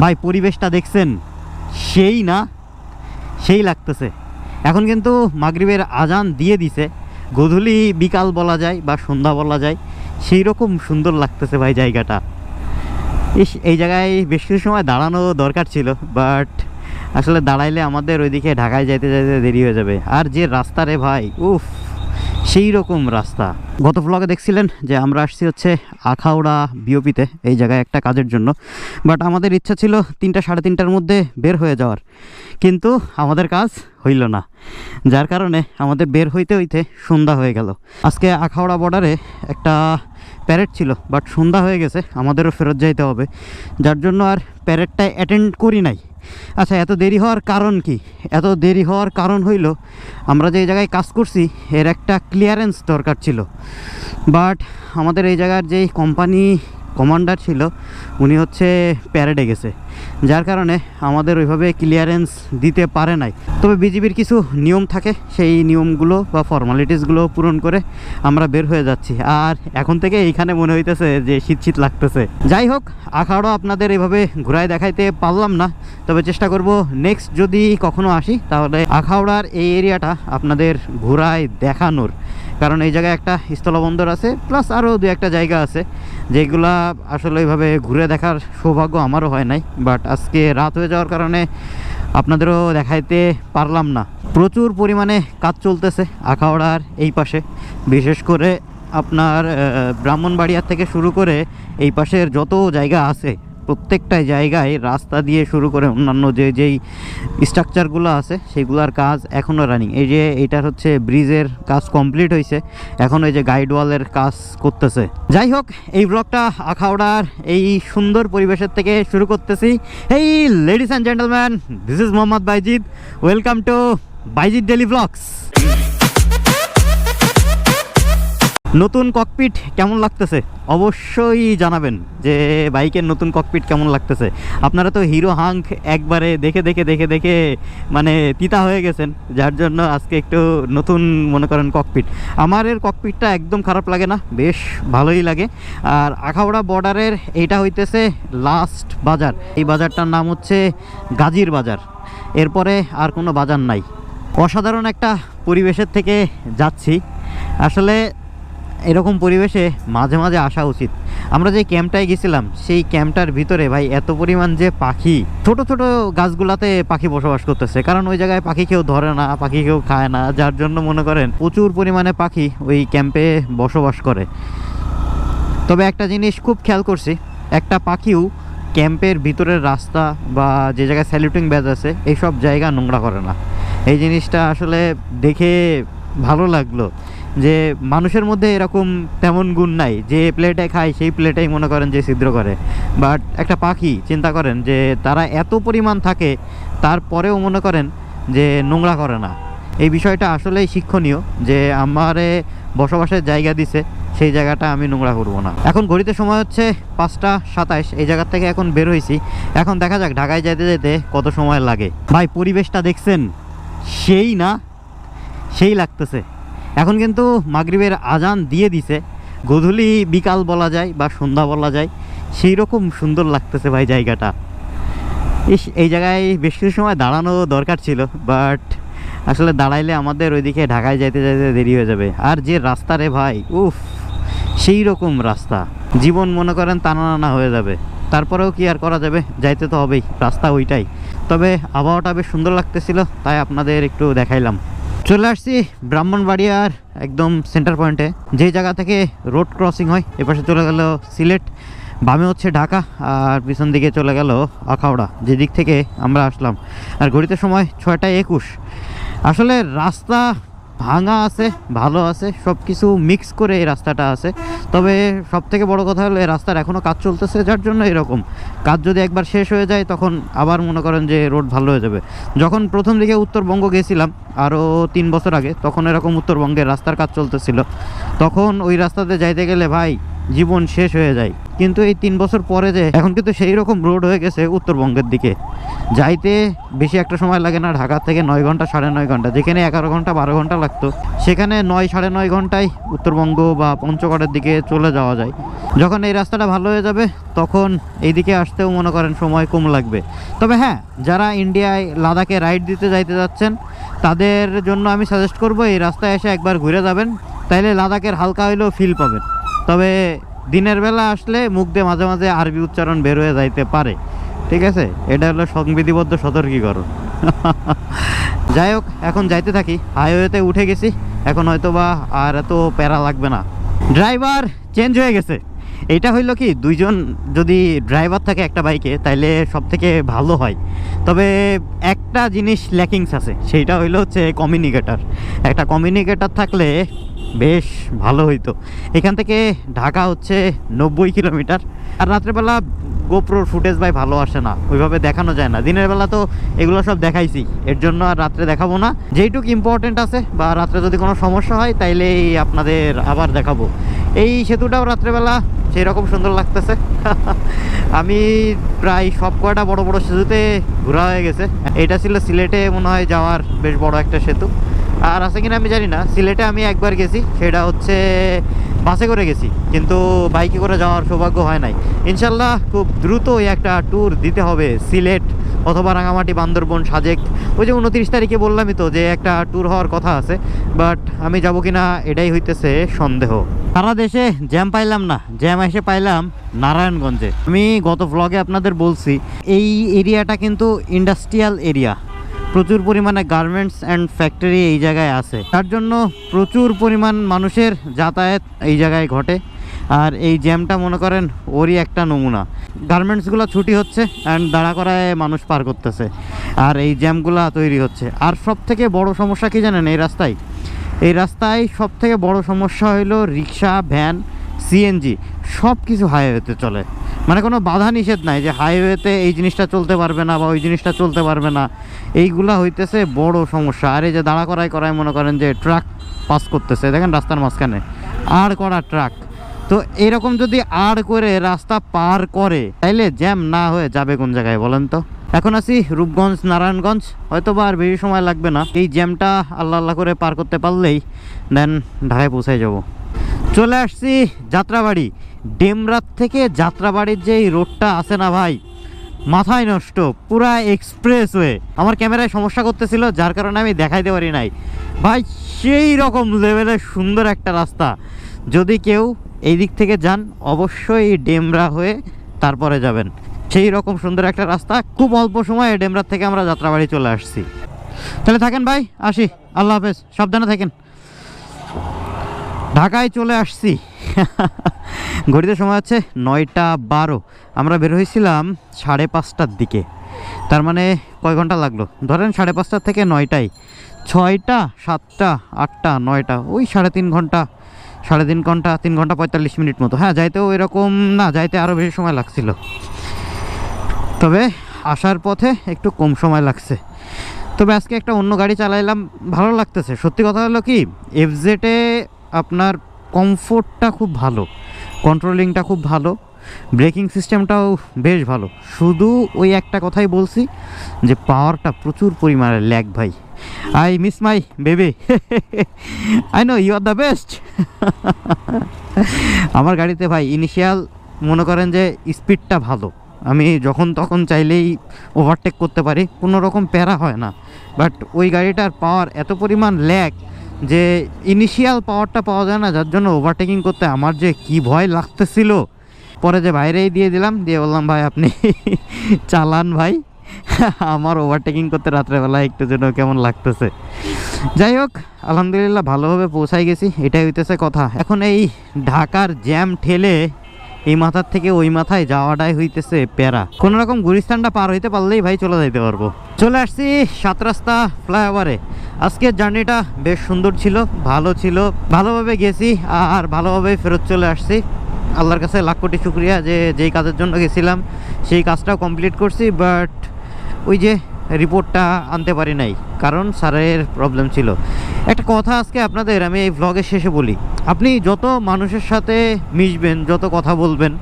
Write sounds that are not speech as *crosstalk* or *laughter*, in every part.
ভাই, পরিবেশটা দেখছেন? সেই না, সেই লাগতেছে। এখন কিন্তু মাগরিবের আজান দিয়ে দিছে। গধূলি বিকাল বলা যায় বা সন্ধ্যা বলা যায়, সেই রকম সুন্দর লাগতেছে ভাই জায়গাটা। ইস, এই জায়গায় বেশ কিছু সময় দাঁড়ানো দরকার ছিল, বাট আসলে দাঁড়াইলে আমাদের ওইদিকে ঢাকায় যাইতে যাইতে দেরি হয়ে যাবে। আর যে রাস্তা রে ভাই, উফ! সেই রকম রাস্তা। গত ব্লগে দেখছিলেন যে আমরা আসছি হচ্ছে আখাউড়া বিওপিতে এই জায়গায় একটা কাজের জন্য। বাট আমাদের ইচ্ছা ছিল তিনটা, সাড়ে তিনটার মধ্যে বের হয়ে যাওয়ার। কিন্তু আমাদের কাজ হইল না। যার কারণে আমাদের বের হইতে হইতে সন্ধ্যা হয়ে গেল। আজকে আখাউড়া বর্ডারে একটা প্যারেড ছিল বাট সন্ধ্যা হয়ে গেছে। আমাদেরও ফেরত যাইতে হবে। যার জন্য আর প্যারেডটা অ্যাটেন্ড করি নাই। আচ্ছা এত দেরি হওয়ার কারণ কি? এত দেরি হওয়ার কারণ হইল, আমরা যে জায়গায় কাজ করছি, এর একটা ক্লিয়ারেন্স দরকার ছিল। বাট আমাদের এই জায়গার যেই কোম্পানি কমান্ডার ছিল, উনি হচ্ছে প্যারেডে গেছে। যার কারণে আমাদের ওইভাবে ক্লিয়ারেন্স দিতে পারে নাই। তবে বিজিবির কিছু নিয়ম থাকে, সেই নিয়মগুলো বা ফর্মালিটিসগুলো পূরণ করে আমরা বের হয়ে যাচ্ছি। আর এখন থেকে এইখানে মনে হইতেছে যে শীত শীত লাগতেছে। যাই হোক আখাড়ো আপনাদের এইভাবে ঘুরায় দেখাইতে পারলাম না। তবে চেষ্টা করব নেক্সট যদি কখনো আসি, তাহলে আখাউড়ার এই এরিয়াটা আপনাদের ঘুরায় দেখানোর। কারণ এই জায়গায় একটা স্থলবন্দর আছে প্লাস আরও দু একটা জায়গা আছে যেগুলা আসলে ওইভাবে ঘুরে দেখার সৌভাগ্য আমারও হয় নাই বাট আজকে রাত হয়ে যাওয়ার কারণে আপনাদেরও দেখাইতে পারলাম না। প্রচুর পরিমাণে কাজ চলতেছে আখাউড়ার এই পাশে বিশেষ করে আপনার আহ, ব্রাহ্মণবাড়িয়া থেকে শুরু করে এই পাশের যত জায়গা আছে প্রত্যেকটা জায়গায় রাস্তা দিয়ে শুরু করে অন্যান্য যে, যেই স্ট্রাকচারগুলো আছে, সেগুলোর কাজ এখনও রানিং এই যে এইটার হচ্ছে ব্রিজের কাজ কমপ্লিট হয়েছে এখন এই যে গাইড ওয়ালের কাজ করতেছে। যাই হোক, এই ব্লগটা আখাউড়ার এই সুন্দর পরিবেশের থেকে শুরু করতেছি। এই ladies and gentleman this is Mohammad Bayzid welcome to Bayzid daily blogs নতুন ককপিট কেমন লাগতেছে? অবশ্যই জানাবেন যে বাইকের নতুন ককপিট কেমন লাগতেছে। আপনারা তো হিরো হাঙ্ক একবারে দেখে দেখে দেখে দেখে মানে তিতা হয়ে গেছেন, যার জন্য আজকে একটু নতুন মনে করেন ককপিট আমার এর ককপিটটা একদম খারাপ লাগে না, বেশ ভালোই লাগে। আর আখাউড়া বর্ডারের এইটা হইতেছে লাস্ট বাজার। এই বাজারটার নাম হচ্ছে গাজীর বাজার। এরপরে আর কোনো বাজার নাই। অসাধারণ একটা পরিবেশের থেকে যাচ্ছি। আসলে এরকম পরিবেশে মাঝে মাঝে আসা উচিত। আমরা যে ক্যাম্পটায় গেছিলাম, সেই ক্যাম্পটার ভিতরে ভাই এত পরিমাণ যে পাখি, ছোট ছোট গাছগুলাতে পাখি বসবাস করতেছে। কারণ ওই জায়গায় পাখি কেউ ধরে না, পাখি কেউ খায় না, যার জন্য মনে করেন প্রচুর পরিমাণে পাখি ওই ক্যাম্পে বসবাস করে। তবে একটা জিনিস খুব খেয়াল করছি, একটা পাখিও ক্যাম্পের ভিতরের রাস্তা বা যে জায়গায় স্যালুটিং ব্যাজ আছে, এইসব জায়গা নোংরা করে না। এই জিনিসটা আসলে দেখে ভালো লাগল। যে মানুষের মধ্যে এরকম তেমন গুণ নাই। যে প্লেটে খায়, সেই প্লেটেই মনে করেন যে ছিদ্র করে। বাট একটা পাখি চিন্তা করেন যে তারা এত পরিমাণ থাকে, তারপরেও মনে করেন যে নোংরা করে না। এই বিষয়টা আসলেই শিক্ষণীয় যে আমারে বসবাসের জায়গা দিছে, সেই জায়গাটা আমি নোংরা করব না। এখন ঘড়িতে সময় হচ্ছে পাঁচটা সাতাইশ, এই জায়গা থেকে এখন বের হয়েছি। এখন দেখা যাক ঢাকায় যেতে যেতে কত সময় লাগে। ভাই, পরিবেশটা দেখছেন? সেই না, সেই লাগতেছে। এখন কিন্তু মাগরিবের আজান দিয়ে দিছে। গধূলি বিকাল বলা যায় বা সন্ধ্যা বলা যায় সেই রকম সুন্দর লাগতেছে ভাই জায়গাটা। ইস, এই জায়গায় বেশ কিছু সময় দাঁড়ানো দরকার ছিল বাট আসলে দাঁড়াইলে আমাদের ওইদিকে ঢাকায় যাইতে যাইতে দেরি হয়ে যাবে। আর যে রাস্তা রে ভাই, উফ সেই রকম রাস্তা। জীবন মনে করেন টানা নানা হয়ে যাবে। তারপরেও কি আর করা যাবে? যাইতে তো হবেই, রাস্তা ওইটাই। তবে আবহাওয়াটা বেশ সুন্দর লাগতেছিল, তাই আপনাদের একটু দেখাইলাম। চলে আসছি ব্রাহ্মণবাড়িয়ার একদম সেন্টার পয়েন্টে যে জায়গা থেকে রোড ক্রসিং হয়, এপাশে চলে গেল সিলেট, বামে হচ্ছে ঢাকা, আর পিছন দিকে চলে গেল আখাউড়া যে দিক থেকে আমরা আসলাম। আর ঘড়িতে সময় ছয়টা একুশ। আসলে রাস্তা ভাঙা আছে, ভালো আছে সব কিছু মিক্স করে এই রাস্তাটা আছে। তবে সব থেকে বড় কথা হলো, এই রাস্তার এখনও কাজ চলতেছে, যার জন্য এরকম। কাজ যদি একবার শেষ হয়ে যায়, তখন আবার মনে করেন যে রোড ভালো হয়ে যাবে। যখন প্রথম দিকে উত্তরবঙ্গ গেছিলাম আরও তিন বছর আগে, তখন এরকম উত্তরবঙ্গের রাস্তার কাজ চলতেছিল। তখন ওই রাস্তাতে যাইতে গেলে, ভাই জীবন শেষ হয়ে যায়। কিন্তু এই তিন বছর পরে যে এখন কিন্তু সেই রকম রোড হয়ে গেছে উত্তরবঙ্গের দিকে। যাইতে বেশি একটা সময় লাগে না, ঢাকা থেকে নয় ঘণ্টা, সাড়ে নয় ঘণ্টা, যেখানে এগারো ঘণ্টা, বারো ঘণ্টা লাগতো। সেখানে নয়, সাড়ে নয় ঘন্টায় উত্তরবঙ্গ বা পঞ্চগড়ের দিকে চলে যাওয়া যায়। যখন এই রাস্তাটা ভালো হয়ে যাবে, তখন এইদিকে আসতেও মনে করেন সময় কম লাগবে। তবে হ্যাঁ যারা ইন্ডিয়ায় লাদাখে রাইড দিতে যাইতে যাচ্ছেন, তাদের জন্য আমি সাজেস্ট করব এই রাস্তায় এসে একবার ঘুরে যাবেন। তাইলে লাদাখের হালকা হইলেও ফিল পাবেন। তবে দিনের বেলা আসলে মুখ দিয়ে মাঝে মাঝে আরবি উচ্চারণ বের হয়ে যাইতে পারে। ঠিক আছে? এটা হলো সংবিধিবদ্ধ সতর্কীকরণ। *laughs* যাই হোক, এখন যাইতে থাকি। হাইওয়েতে উঠে গেছি। এখন হয়তো বা আর এত প্যারা লাগবে না। ড্রাইভার চেঞ্জ হয়ে গেছে। এটা হইল কি, দুইজন যদি ড্রাইভার থাকে একটা বাইকে তাইলে সব থেকে ভালো হয়। তবে একটা জিনিস ল্যাকিংস আছে, সেইটা হইল হচ্ছে কমিউনিকেটার একটা কমিউনিকেটার থাকলে বেশ ভালো হইতো। এখান থেকে ঢাকা হচ্ছে নব্বই কিলোমিটার। আর রাত্রেবেলা গোপ্রোর ফুটেজ ভাই ভালো আসে না, ওইভাবে দেখানো যায় না। দিনের বেলা তো এগুলো সব দেখাইছি, এর জন্য আর রাত্রে দেখাবো না। যেইটুকু ইম্পর্টেন্ট আছে, বা রাত্রে যদি কোনো সমস্যা হয়, তাইলেই আপনাদের আবার দেখাবো। এই সেতুটাও রাত্রেবেলা সেই রকম সুন্দর লাগতেছে। *laughs* আমি প্রায় সব কয়টা বড় বড় সেতুতে ঘোরা হয়ে গেছে। এটা ছিল সিলেটে মনে হয় যাওয়ার বেশ বড় একটা সেতু। আর আছে কিনা আমি জানি না। সিলেটে আমি একবার গেছি, সেটা হচ্ছে বাসে করে গেছি, কিন্তু বাইকে করে যাওয়ার সৌভাগ্য হয় নাই। ইনশাল্লাহ খুব দ্রুতই একটা ট্যুর দিতে হবে সিলেট অথবা রাঙামাটি বান্দরবন সাজেক। ওই যে উনত্রিশ তারিখে বললামই তো যে একটা ট্যুর হওয়ার কথা আছে বাট আমি যাব কিনা এটাই হইতেছে সন্দেহ। সারা দেশে জ্যাম পাইলাম না জ্যাম এসে পাইলাম নারায়ণগঞ্জে। আমি গত ব্লগে আপনাদের বলছি, এই এরিয়াটা কিন্তু ইন্ডাস্ট্রিয়াল এরিয়া প্রচুর পরিমাণে গার্মেন্টস অ্যান্ড ফ্যাক্টরি এই জায়গায় আছে। তার জন্য প্রচুর পরিমাণ মানুষের যাতায়াত এই জায়গায় ঘটে। আর এই জ্যামটা, মনে করেন, ওরই একটা নমুনা। গার্মেন্টসগুলো ছুটি হচ্ছে অ্যান্ড দাঁড়া করায় মানুষ পার করতেছে। আর এই জ্যামগুলো তৈরি হচ্ছে। আর সব থেকে বড় সমস্যা কি জানেন এই রাস্তায়? এই রাস্তায় সব থেকে বড় সমস্যা হইল রিক্সা, ভ্যান সিএনজি সব কিছু হাইওয়েতে চলে। মানে কোনো বাধা নিষেধ নাই যে হাইওয়েতে এই জিনিসটা চলতে পারবে না বা ওই জিনিসটা চলতে পারবে না। এইগুলা হইতেছে বড় সমস্যা। আর এই যে দাঁড়া করায় করায় মনে করেন যে ট্রাক পাস করতেছে, দেখেন রাস্তার মাঝখানে। আর করা ট্রাক। তো এরকম যদি আর করে রাস্তা পার করে, তাইলে জ্যাম না হয়ে যাবে কোন জায়গায় বলেন তো? এখন আছি রূপগঞ্জ, নারায়ণগঞ্জ হয়তো বা আর বেশি সময় লাগবে না। এই জ্যামটা আল্লাহ আল্লাহ করে পার করতে পারলেই, দেন ঢাকায় পৌঁছায় যাব। চলে আসছি যাত্রাবাড়ি। ডেমরাত থেকে যাত্রাবাড়ির যে রোডটা আছে না ভাই, মাথায় নষ্ট, পুরা এক্সপ্রেস ওয়ে আমার ক্যামেরায় সমস্যা করতেছিল, যার কারণে আমি দেখাইতে পারি নাই। ভাই, সেই রকম লেভেলের সুন্দর একটা রাস্তা। যদি কেউ এই দিক থেকে যান, অবশ্যই ডেমরা হয়ে তারপরে যাবেন। সেই রকম সুন্দর একটা রাস্তা, খুব অল্প সময়ে ডেমরার থেকে আমরা যাত্রাবাড়ি চলে আসছি। তাহলে থাকেন ভাই, আসি। আল্লাহ হাফেজ, সাবধানে থাকেন। ঢাকায় চলে আসছি। *laughs* ঘড়িতে সময় আছে নয়টা বারো। আমরা বের হয়েছিলাম সাড়ে পাঁচটার দিকে। তার মানে কয় ঘণ্টা লাগল? ধরেন সাড়ে পাঁচটার থেকে নয়টায়। ছয়টা, সাতটা, আটটা, নয়টা, ওই সাড়ে তিন ঘণ্টা। সাড়ে তিন ঘণ্টা তিন ঘণ্টা পঁয়তাল্লিশ মিনিট মতো। হ্যাঁ যাইতেও এরকম না, যাইতে আরও বেশি সময় লাগছিল। তবে আসার পথে একটু কম সময় লাগছে। তবে আজকে একটা অন্য গাড়ি চালাইলাম, ভালো লাগতেছে। সত্যি কথা হলো কি এফজেটে আপনার কমফোর্টটা খুব ভালো কন্ট্রোলিংটা খুব ভালো। ব্রেকিং সিস্টেমটাও বেশ ভালো। শুধু ওই একটা কথাই বলছি যে পাওয়ারটা প্রচুর পরিমাণে ল্যাগ ভাই। I miss my baby. I know you are the best আমার গাড়িতে ভাই ইনিশিয়াল মনে করেন যে স্পিডটা ভালো। আমি যখন তখন চাইলেই ওভারটেক করতে পারি। কোনো রকম প্যারা হয় না। বাট ওই গাড়িটার পাওয়ার এত পরিমাণ ল্যাগ যে ইনিশিয়াল পাওয়ারটা পাওয়া যায় না। যার জন্য ওভারটেকিং করতে আমার যে কি ভয় লাগতেছিল। পরে যে বাইরেই দিয়ে দিলাম, দিয়ে বললাম, ভাই, আপনি *laughs* চালান ভাই। আমার ওভারটেকিং করতে রাত্রেবেলা একটু যেন কেমন লাগতেছে। যাই হোক, আলহামদুলিল্লাহ ভালোভাবে পৌঁছাই গেছি, এটাই হইতেছে কথা। এখন এই ঢাকার জ্যাম ঠেলে এই মাথার থেকে ওই মাথায় যাওয়াটাই হইতেছে প্যারা। কোন রকম গুলিস্তানটা পার হইতে পারলেই ভাই চলে যাইতে পারব। চলে আসছি সাত রাস্তা ফ্লাইওভারে। আজকের জার্নিটা বেশ সুন্দর ছিল, ভালো ছিল। ভালোভাবে গেছি, আর ভালোভাবে ফেরত চলে আসছি। আল্লাহর কাছে লাখ কোটি শুক্রিয়া যে যেই কাজের জন্য গেছিলাম, সেই কাজটাও কমপ্লিট করছি বাট ওই যে রিপোর্টটা আনতে পারি নাই, কারণ স্যারের প্রবলেম ছিল। একটা কথা আজকে আপনাদের, আমি এই ভ্লগের শেষে বলি। আপনি যত মানুষের সাথে মিশবেন, যত কথা বলবেন,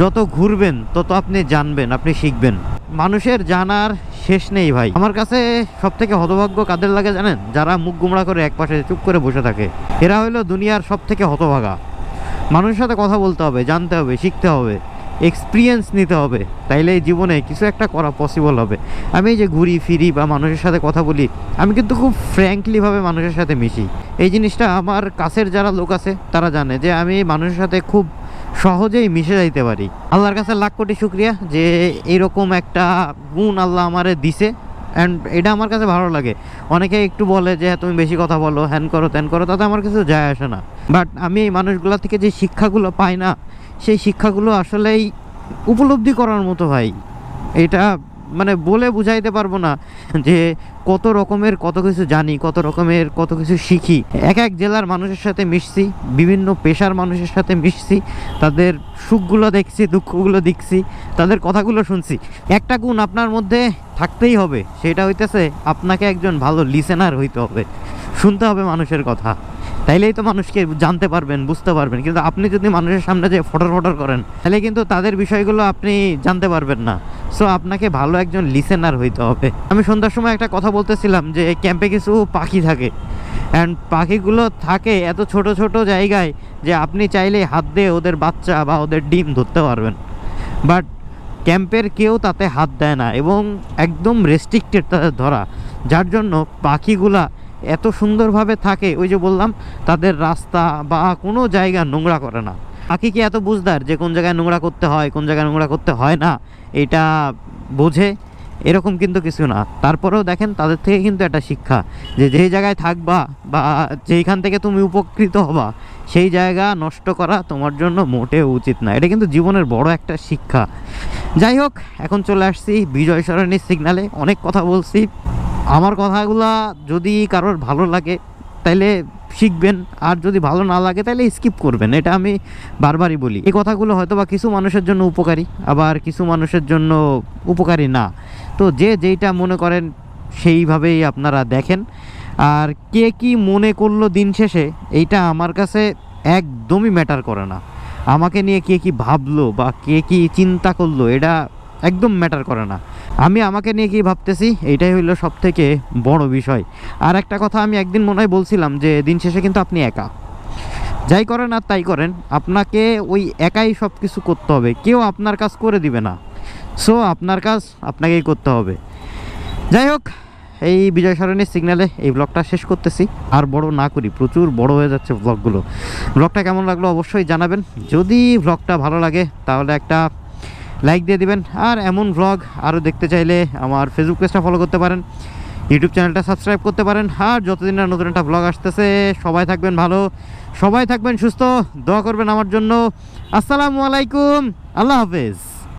যত ঘুরবেন, তত আপনি জানবেন, আপনি শিখবেন। মানুষের জানার শেষ নেই ভাই। আমার কাছে সব থেকে হতভাগ্য কাদের লাগে জানেন? যারা মুখ গুমড়া করে এক পাশে চুপ করে বসে থাকে। এরা হলো দুনিয়ার সব থেকে হতভাগা। মানুষের সাথে কথা বলতে হবে জানতে হবে শিখতে হবে এক্সপিরিয়েন্স নিতে হবে। তাইলে এই জীবনে কিছু একটা করা পসিবল হবে। আমি যে ঘুরি ফিরি বা মানুষের সাথে কথা বলি আমি কিন্তু খুব ফ্র্যাঙ্কলিভাবে মানুষের সাথে মিশি। এই জিনিসটা আমার কাছের যারা লোক আছে তারা জানে যে আমি মানুষের সাথে খুব সহজেই মিশে যাইতে পারি। আল্লাহর কাছে লাখ কোটি শুক্রিয়া যে এরকম একটা গুণ আল্লাহ আমারে দিছে অ্যান্ড এটা আমার কাছে ভালো লাগে। অনেকে একটু বলে যে হ্যাঁ, তুমি বেশি কথা বলো হ্যান করো ত্যান করো তাতে আমার কিছু যায় আসে না। বাট আমি এই মানুষগুলো থেকে যে শিক্ষাগুলো পাই না, সেই শিক্ষাগুলো আসলেই উপলব্ধি করার মতো ভাই। এটা মানে বলে বুঝাইতে পারব না যে কত রকমের কত কিছু জানি, কত রকমের কত কিছু শিখি। এক এক জেলার মানুষের সাথে মিশছি, বিভিন্ন পেশার মানুষের সাথে মিশছি, তাদের সুখগুলো দেখছি, দুঃখগুলো দেখছি, তাদের কথাগুলো শুনছি। একটা গুণ আপনার মধ্যে থাকতেই হবে, সেটা হইতেছে আপনাকে একজন ভালো লিসেনার হইতে হবে। শুনতে হবে মানুষের কথা। তাইলেই তো মানুষকে জানতে পারবেন, বুঝতে পারবেন। কিন্তু আপনি যদি মানুষের সামনে যে ফটর ফটর করেন তাহলে কিন্তু তাদের বিষয়গুলো আপনি জানতে পারবেন না। সো আপনাকে ভালো একজন লিসেনার হইতে হবে। আমি সন্ধ্যার সময় একটা কথা বলতেছিলাম যে ক্যাম্পে কিছু পাখি থাকে। অ্যান্ড পাখিগুলো থাকে এত ছোট ছোট জায়গায় যে, আপনি চাইলে হাত দিয়ে ওদের বাচ্চা বা ওদের ডিম ধরতে পারবেন। বাট ক্যাম্পের কেউ তাতে হাত দেয় না এবং একদম রেস্ট্রিক্টেড তাদের ধরা। যার জন্য পাখিগুলা এত সুন্দরভাবে থাকে, ওই যে বললাম, তাদের রাস্তা বা কোনো জায়গা নোংরা করে না। পাখি কি এত বুঝদার যে কোন জায়গায় নোংরা করতে হয়, কোন জায়গায় নোংরা করতে হয় না, এটা বোঝে, এরকম কিন্তু কিছু না। তারপরেও দেখেন, তাদের থেকে কিন্তু একটা শিক্ষা যে যেই জায়গায় থাকবা বা যেইখান থেকে তুমি উপকৃত হবা, সেই জায়গা নষ্ট করা তোমার জন্য মোটেও উচিত না। এটা কিন্তু জীবনের বড় একটা শিক্ষা। যাই হোক, এখন চলে আসছি বিজয় সরণির সিগনালে অনেক কথা বলছি। আমার কথাগুলা যদি কারোর ভালো লাগে, তাইলে শিখবেন। আর যদি ভালো না লাগে তাহলে স্কিপ করবেন। এটা আমি বারবারই বলি। এই কথাগুলো হয়তো বা কিছু মানুষের জন্য উপকারী, আবার কিছু মানুষের জন্য উপকারী না। তো যে যেইটা মনে করেন, সেইভাবেই আপনারা দেখেন। আর কে কি মনে করল দিন শেষে, এইটা আমার কাছে একদমই ম্যাটার করে না। আমাকে নিয়ে কে কি ভাবলো বা কে কি চিন্তা করল, এটা একদম ম্যাটার করে না। আমি আমাকে নিয়ে কি ভাবতেছি? এটাই হইল সব থেকে বড় বিষয়। আর একটা কথা আমি একদিন মনে হয় বলছিলাম যে, দিন শেষে কিন্তু আপনি একা। যাই করেন আর তাই করেন, আপনাকে ওই একাই সব কিছু করতে হবে। কেউ আপনার কাজ করে দিবে না। সো আপনার কাজ আপনাকেই করতে হবে। যাই হোক, এই বিজয় সরণির সিগনালে এই ব্লগটা শেষ করতেছি। আর বড় না করি, প্রচুর বড় হয়ে যাচ্ছে ব্লগগুলো ব্লগটা কেমন লাগল অবশ্যই জানাবেন। যদি ব্লগটা ভালো লাগে, তাহলে একটা লাইক দিয়ে দিবেন। আর এমন ব্লগ আরও দেখতে চাইলে আমার ফেসবুক পেজটা ফলো করতে পারেন। ইউটিউব চ্যানেলটা সাবস্ক্রাইব করতে পারেন। আর যতদিন না নতুন একটা ব্লগ আসতেছে, সবাই থাকবেন ভালো, সবাই থাকবেন সুস্থ, দোয়া করবেন আমার জন্য। আসসালামু আলাইকুম, আল্লাহ হাফেজ।